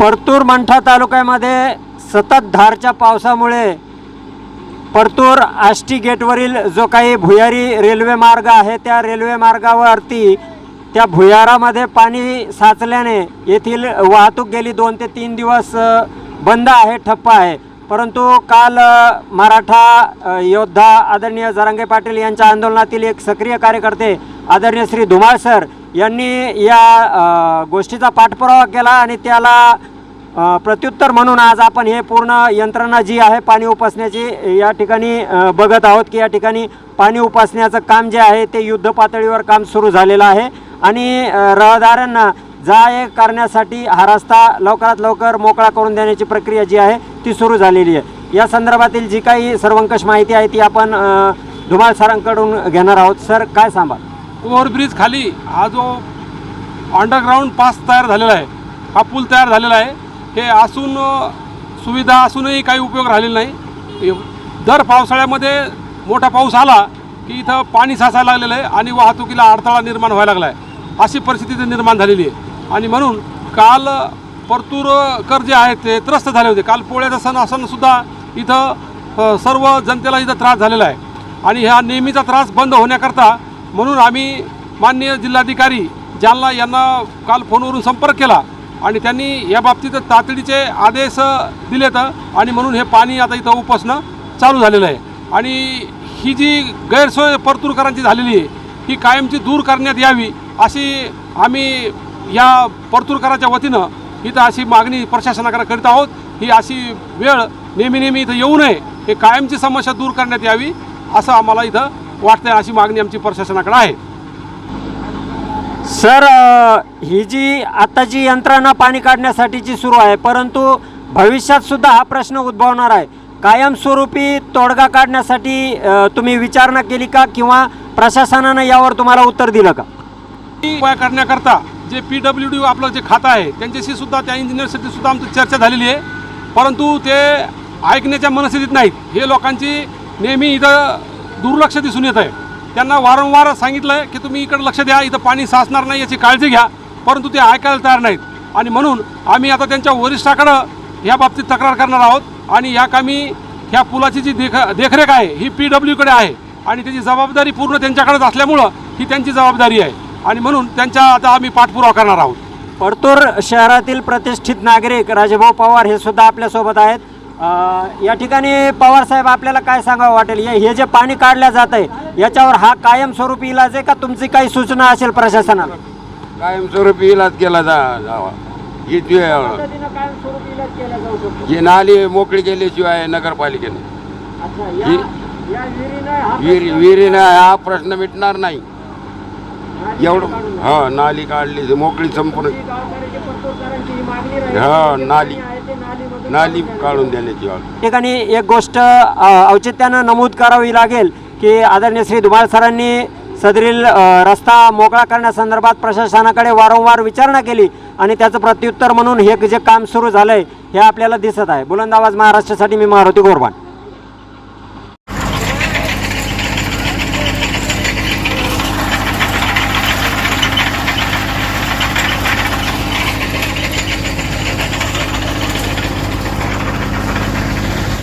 परतूर मंठा तालुक्यामध्ये सततधारच्या पावसामुळे परतूर आष्टी गेटवरील जो काही भुयारी रेल्वे मार्ग आहे त्या रेल्वे मार्गावरती त्या भुयारामध्ये पाणी साचल्याने येथील वाहतूक गेली दोन ते तीन दिवस बंद आहे ठप्प आहे. परंतु काल मराठा योद्धा आदरणीय जरांगे पाटील यांच्या आंदोलनातील एक सक्रिय कार्यकर्ते आदरणीय श्री धुमाळ सर यांनी या गोष्टीचा पाठपुरावा केला आणि त्याला प्रत्युत्तर म्हणून आज आपण हे पूर्ण यंत्रणा जी आहे पाणी उपसण्याची या ठिकाणी बघत आहोत की या ठिकाणी पाणी उपसण्याचं काम जे आहे ते युद्ध पातळीवर काम सुरू झालेलं आहे. आणि रहदाऱ्यांना जा ये करण्यासाठी हा रस्ता लवकरात लवकर मोकळा करून देण्याची प्रक्रिया जी आहे ती सुरू झालेली आहे. या संदर्भातील जी काही सर्वंकष माहिती आहे ती आपण धुमाळ सरांकडून घेणार आहोत. सर काय सांगा ओव्हरब्रिज खाली हा जो अंडरग्राऊंड पास तयार झालेला आहे हा पूल तयार झालेला आहे. हे असून सुविधा असूनही काही उपयोग राहिलेला नाही. दर पावसाळ्यामध्ये मोठा पाऊस आला की इथं पाणी साचायला लागलेलं आहे आणि वाहतुकीला अडथळा निर्माण व्हायला लागला आहे अशी परिस्थिती इथं निर्माण झालेली आहे. आणि म्हणून काल परतूरकर जे आहेत ते त्रस्त झाले होते. काल पोळ्याचा सण असतानासुद्धा इथं सर्व जनतेला इथं त्रास झालेला आहे. आणि ह्या नेहमीचा त्रास बंद होण्याकरता म्हणून आम्ही माननीय जिल्हाधिकारी जालना यांना काल फोनवरून संपर्क केला. आणि त्यांनी या बाबतीत तातडीचे आदेश दिलेत आणि म्हणून हे पाणी आता इथं उपसणं चालू झालेलं आहे. आणि ही जी गैरसोय परतूरकरांची झालेली आहे ही कायमची दूर करण्यात यावी अशी आम्ही या परतूरकराच्या वतीनं इथं अशी मागणी प्रशासनाकडे करीत आहोत. ही अशी वेळ नेहमी नेहमी इथं येऊ नये हे कायमची समस्या दूर करण्यात यावी असं आम्हाला इथं वाटतं अशी मागणी आमची प्रशासनाकडे आहे. सर ही जी आताची यंत्रणा पाणी काढण्यासाठीची सुरू आहे परंतु भविष्यात सुद्धा हा प्रश्न उद्भवणार आहे. कायमस्वरूपी तोडगा काढण्यासाठी तुम्ही विचारणा केली का किंवा प्रशासनानं यावर तुम्हाला उत्तर दिलं का? उपाय करण्याकरता जे पी डब्ल्यू डी आपलं जे खातं आहे त्यांच्याशी सुद्धा त्या इंजिनियरसाठी सुद्धा आमची चर्चा झालेली आहे. परंतु ते ऐकण्याच्या मनस्थितीत नाहीत. हे लोकांची नेहमी इथं दुर्लक्ष दिसून येत आहे. त्यांना वारंवार सांगितलं की तुम्ही इकडं लक्ष द्या इथं पाणी साचणार नाही याची काळजी घ्या परंतु ते ऐकायला तयार नाहीत. आणि म्हणून आम्ही आता त्यांच्या वरिष्ठाकडं या बाबतीत तक्रार करणार आहोत. आणि या कामी ह्या पुलाची जी देख देखरेख आहे ही पी डब्ल्यूकडे आहे. आणि त्याची जबाबदारी पूर्ण त्यांच्याकडेच असल्यामुळं ही त्यांची जबाबदारी आहे. आणि म्हणून त्यांच्या आता आम्ही पाठपुरावा करणार आहोत. परतूर शहरातील प्रतिष्ठित नागरिक राजभाऊ पवार हे सुद्धा आपल्यासोबत आहेत. या ठिकाणी पवार साहेब आपल्याला काय सांगावं वाटेल? हे जे पाणी काढलं जात आहे याच्यावर हा कायमस्वरूपी इलाज आहे का? तुमची काही सूचना असेल प्रशासनाला? कायमस्वरूपी इलाज केला जा जावा. ही जी ही नाली मोकळी केल्याशिवाय नगरपालिकेने. हा विहिरी विहिरीनं हा प्रश्न मिटणार नाही. एवढं हा नाली काढली मोकळी संपूर्ण हा नाली नाली काढून देण्याची ठिकाणी एक गोष्ट अ, औचित्यानं नमूद करावी लागेल की आदरणीय श्री धुमाळ सरांनी सदरील अ, रस्ता मोकळा करण्यासंदर्भात प्रशासनाकडे वारंवार विचारणा केली आणि त्याचं प्रत्युत्तर म्हणून हे जे काम सुरू झालंय हे आपल्याला दिसत आहे. बुलंद आवाज महाराष्ट्रासाठी मी मारुती गोरबान.